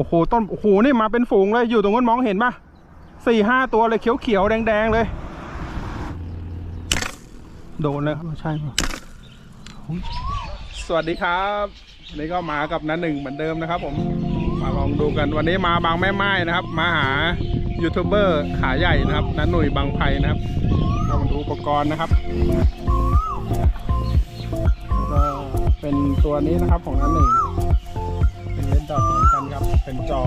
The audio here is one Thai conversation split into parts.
โอ้โหต้นโอ้โหนี่มาเป็นฝูงเลยอยู่ตรงนั้นมองเห็นปะสี่ห้าตัวเลยเขียวเขียวแดงแดงเลย โดนเลยครับใช่ปะสวัสดีครับวันนี่ก็มากับนันหนึ่งเหมือนเดิมนะครับ ผมมาลองดูกันวันนี้มาบางแม่ไม้นะครับ มาหายูทูบเบอร์ขาใหญ่นะครับนันหนุ่ยบางไพนะครับเรามาดูอุปกรณ์นะครับก็เป็นตัวนี้นะครับของนันหนึ่ง เป็นจอ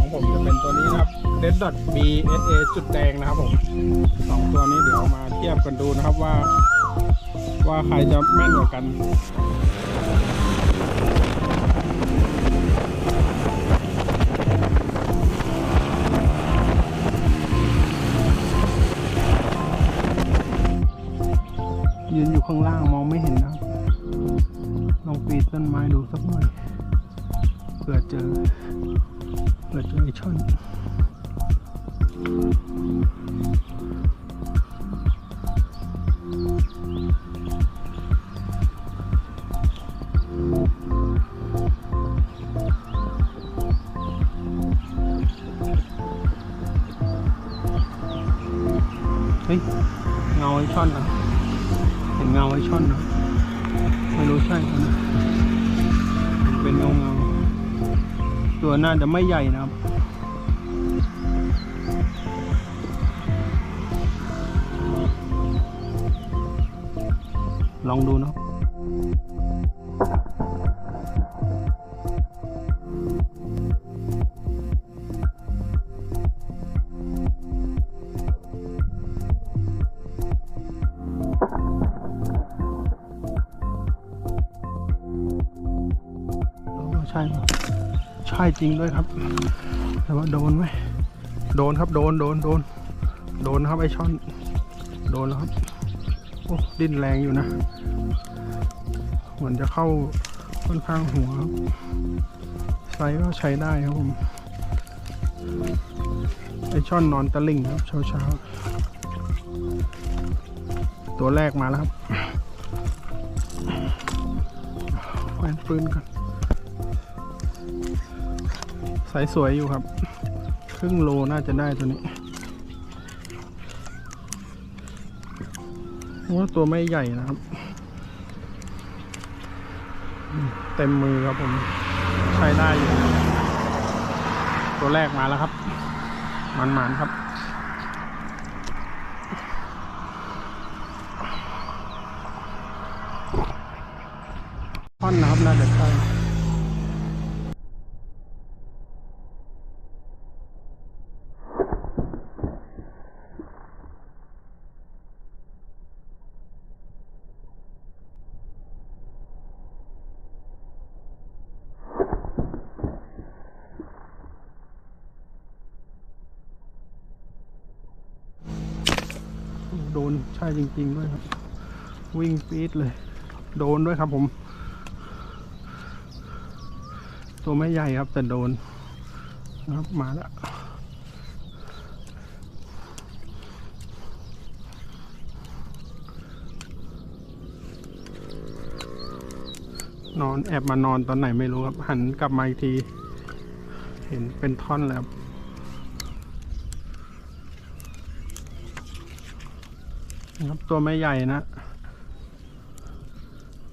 ของผมจะเป็นตัวนี้นะครับเลดดอท BSA จุดแดงนะครับผมสองตัวนี้เดี๋ยวมาเทียบกันดูนะครับว่า ว่าใครจะแม่นกว่ากันยืนอยู่ข้างล่างมองไม่เห็นนะครับ ลองปีนต้นไม้ดูสักหน่อยเผื่อเจอ ช่อนเฮ้ยเงาไอช่อนนะเห็นเงาไอช่อนนะไม่รู้ใช่ไหมเป็นเงาเงาตัวน่าจะไม่ใหญ่นะครับ ลองดูเนาะใช่ใช่จริงด้วยครับ แต่ว่าโดนไหมโดนครับโดนโดนโดนโดนครับไอช่อน โดนแล้วครับ ดิ้นแรงอยู่นะเหมือนจะเข้าค่อนข้างหัวไซส์ก็ใช้ได้ครับผมไอช่อนนอนตะลิ่งครับเช้าเช้าๆตัวแรกมาแล้วครับแขวนปืนกันไซสวยอยู่ครับ ครึ่งโลน่าจะได้ตัวนี้ ว่าตัวไม่ใหญ่นะครับ เต็มมือครับผม ใช้ได้อยู่ ตัวแรกมาแล้วครับ มันๆครับ ท่อนนะครับน่าจะใช่ โดนใช่จริง ๆ ด้วยครับ วิ่งปี๊ดเลย โดนด้วยครับผม ตัวไม่ใหญ่ครับ แต่โดนนะครับมาแล้วนอนแอบมานอนตอนไหนไม่รู้ครับ หันกลับมาอีกที เห็นเป็นท่อนแล้ว นะ ครับตัวไม่ใหญ่นะ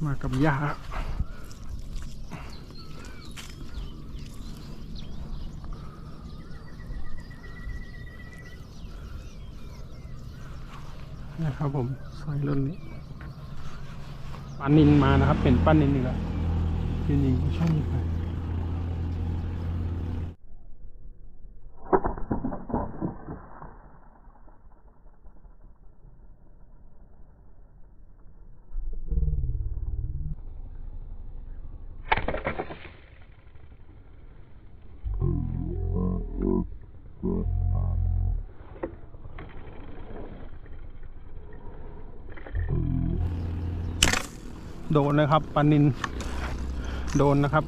มากับยานะครับผมใส่รุ่นนี้ปลานินมานะครับ เป็นปลานินอีกแล้วยืนยิงช่องนี้ไป โดนนะครับปานินโดนนะครับ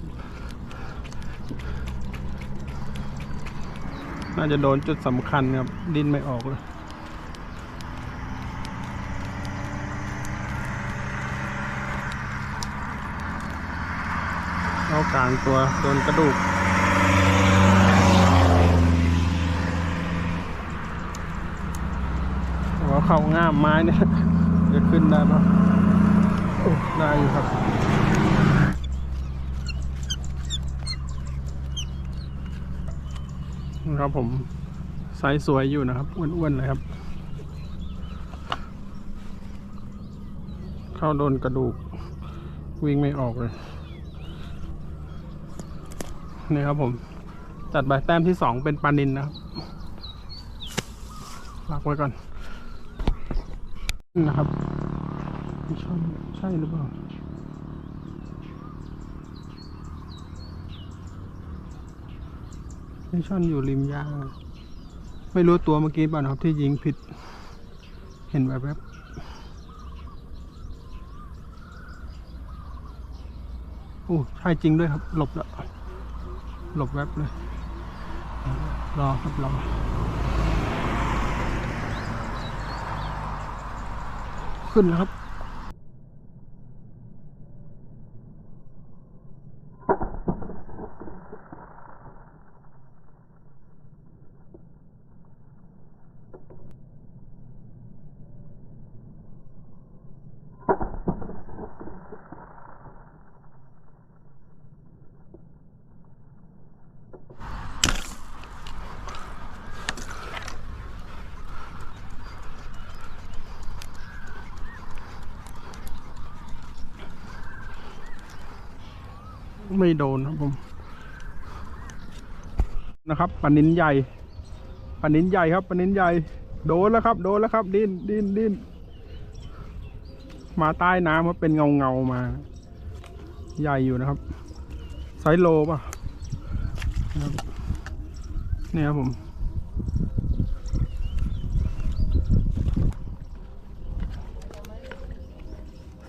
น่าจะโดนจุดสำคัญครับ ดินไม่ออกเลยเข้ากลางตัวโดนกระดูกเขาเข้าง่ามไม้เนี่ยจะขึ้นได้ไหม ได้อยู่ครับนะครับผมไซส์สวยอยู่นะครับ อ้วนๆเลยครับ เข้าโดนกระดูก วิ่งไม่ออกเลย นี่ครับผม จัดใบแต้มที่สองเป็นปลานินนะครับลากไว้ก่อน นะครับ ไม่ใช่ใช่หรือเปล่าไม่ช่อนอยู่ริมย่างไม่รู้ตัวเมื่อกี้ป่ะนะครับที่ยิงผิด เห็นแบบแบบโอ้ใช่จริงด้วยครับ หลบล้วหลบแวบเลย รอครับรอขึ้นแล้วครับ ไม่โดนครับผม นะครับปลานินใหญ่ปลานินใหญ่ครับปลานินใหญ่ โดนแล้วครับ โดนแล้วครับ ดิ้นดิ้นดิ้นมาใต้น้ำครับเป็นเงาเงามา ใหญ่อยู่นะครับไซโลป่ะนะครับเนี่ยครับผม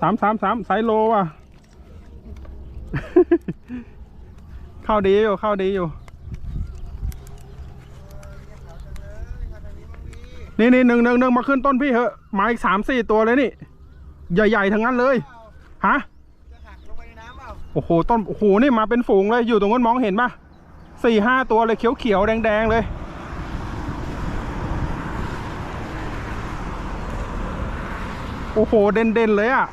สามสามสามไซโลว่ะ เข้าดีอยู่เข้าดีอยู่ นี่นี่หนึ่งหนึ่งหนึ่งมาขึ้นต้นพี่เหอะมาอีกสามสี่ตัวเลยนี่ ใหญ่ๆทั้งนั้นเลยฮะโอ้โหต้นโอ้โหนี่มาเป็นฝูงเลยอยู่ตรงนั้นมองเห็นปะสี่ห้าตัวเลยเขียวเขียวๆแดงแดงๆเลยโอ้โหเด่นเด่นๆเลยอะ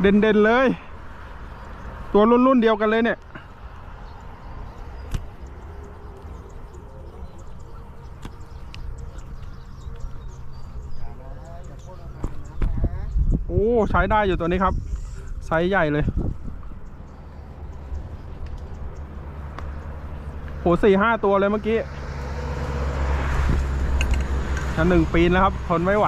เด่นเด่นๆเลย ตัวรุ่นรุ่นเดียวกันเลยเนี่ย โอ้ ใช้ได้อยู่ตัวนี้ครับ ไซส์ใหญ่เลย โหสี่ห้าตัวเลยเมื่อกี้ชั้นหนึ่งปีนแล้วครับ ทนไม่ไหว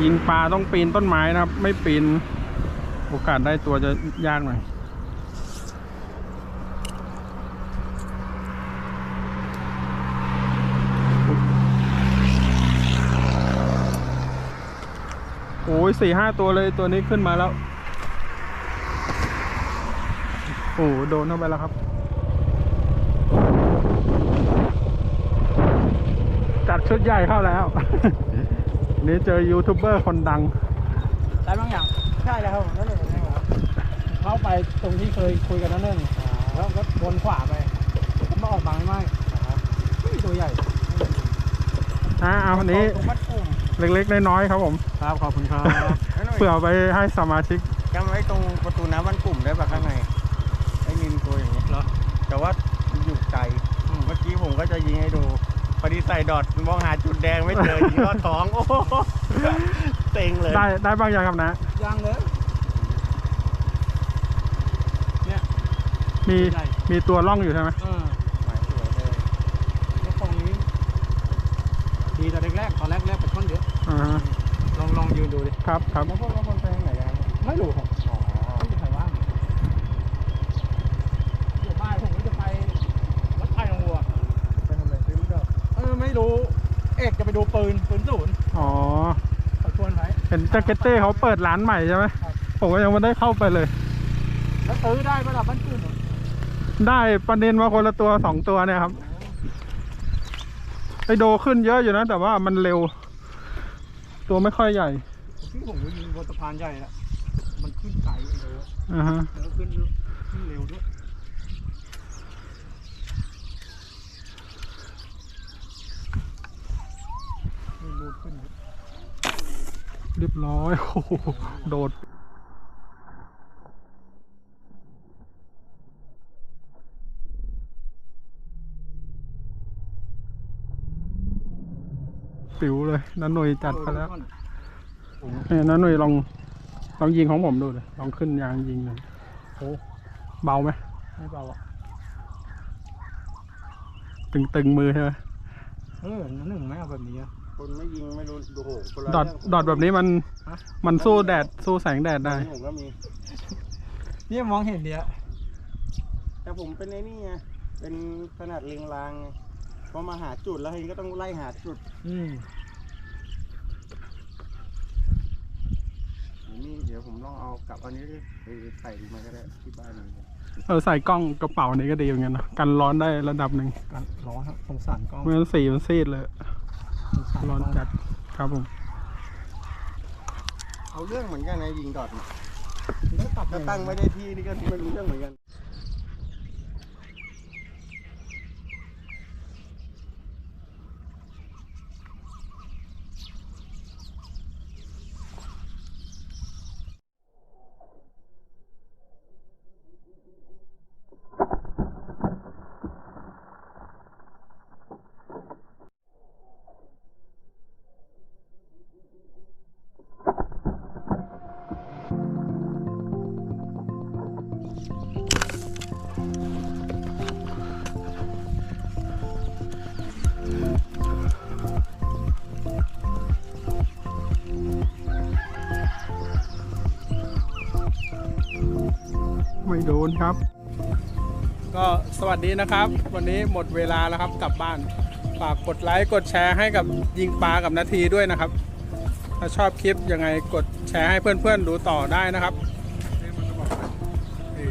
ยิงปลาต้องปีนต้นไม้นะครับ ไม่ปีนโอกาสได้ตัวจะยากหน่อยโอ้ยสี่ห้าตัวเลยตัวนี้ขึ้นมาแล้ว โอ้โดนเข้าไปแล้วครับ จัดชุดใหญ่เข้าแล้ว นี่เจอยูทูบเบอร์คนดังได้บางอย่างใช่แล้วครับผมนั่นเองครับเข้าไปตรงที่เคยคุยกันนั่นเองแล้วก็วนขวาไปผมมาออกบางไม่ไม่มีตัวใหญ่อ่าเอาอันนี้ตรงวัดกลุ่มเล็กๆน้อยๆครับผมครับขอบคุณครับเผื่อไปให้สมาชิกจำไว้ตรงประตูน้ำวัดกลุ่มได้ปะข้างในไอ้นินตัวอย่างนี้เหรอแต่ว่ามันอยู่ไกลเมื่อกี้ผมก็จะยิงให้ดู พอดีใส่ดอทมองหาจุดแดงไม่เจอยิงลอดท้อง โอ้โหเต็งเลย ได้ได้บ้างยังครับนะ ยังเลยมีใหญ่มีตัวล่องอยู่ใช่ไหมเออหมายสวยเลยไอ้ตรงนี้ ดีแต่แรกๆตอนแรกแรกเป็นก้อนเยอะอ่าฮะลองลองยืนดูดิครับครับ แล้วพวกเราคนไปทางไหนกันครับไม่รู้ผมอ๋อไม่มีใครว่างเดี๋ยวบ่ายผมก็จะไปวัดไผ่หนองวัว ไปทำอะไรซื้อลูกดอก เออไม่รู้ เอกจะไป ดูปืนปืนศูนย์อ๋อ เขาชวนไว้ เห็นแจ็คเก็ตเต้เขาเปิดร้านใหม่ใช่ไหมครับ ผมก็ยังไม่ได้เข้าไปเลย แล้วซื้อได้ไหมล่ะบ้านปืนได้ประเด็นมาคนละตัวสองตัวเนี่ยครับไอโดขึ้นเยอะอยู่นะ แต่ว่ามันเร็ว ตัวไม่ค่อยใหญ่ที่ผมก็ยิงบนสะพานใหญ่ละมันขึ้นไกลเลยอ่าฮะแล้วขึ้นขึ้นเร็วด้วย เรียบร้อยโอ้โหโดดปิวเลยนันหน่ยจัดไปแล้วเนี่ยนันหน่ยลองลองยิงของผมดูเลยลองขึ้นยางยิงหน่อยโอ้เบาไหมไม่เบาอะตึงตึงมือใช่ไหมเออนั่นหนึ่งไม่เอาแบบนี้อะ คนไม่ยิงไม่รู้ดูโหคนละดอดเรื่องดอดแบบนี้มันฮะมันสู้แดดสู้แสงแดดได้ ผมก็มีเนี่ยมองเห็นเดียวแต่ผมเป็นไอ้นี่ไงเป็นขนาดเลียงรางไงพอมาหาจุดแล้วทีนี้ก็ต้องไล่หาจุดอืมนี่เดี๋ยวผมลองเอากลับอันนี้ไปใส่ดูมาก็ได้ที่บ้านนี่เออใส่กล้องกระเป๋านี้ก็ดีเหมือนกันนะกันร้อนได้ระดับหนึ่งกันร้อนครับสงสารกล้องไม่งั้นสีมันซีดเลยสงสา รกล้ร้อองนจัดครับผม เอาเรื่องเหมือนกันนะยิงดอทเนี่ยแล้วตัดถ้าตั้งไม่ได้ที่นี่ก็ไม่รู้เรื่องเหมือนกัน ไม่โดนครับ ก็สวัสดีนะครับ วันนี้หมดเวลาแล้วครับกลับบ้าน ฝากกดไลค์กดแชร์ให้กับยิงปลากับนาทีด้วยนะครับ ถ้าชอบคลิปยังไงกดแชร์ให้เพื่อนๆดูต่อได้นะครับนี่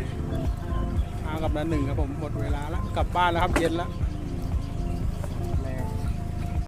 มากับนันหนึ่งครับผมหมดเวลาแล้วกลับบ้านแล้วครับเย็นแล้ว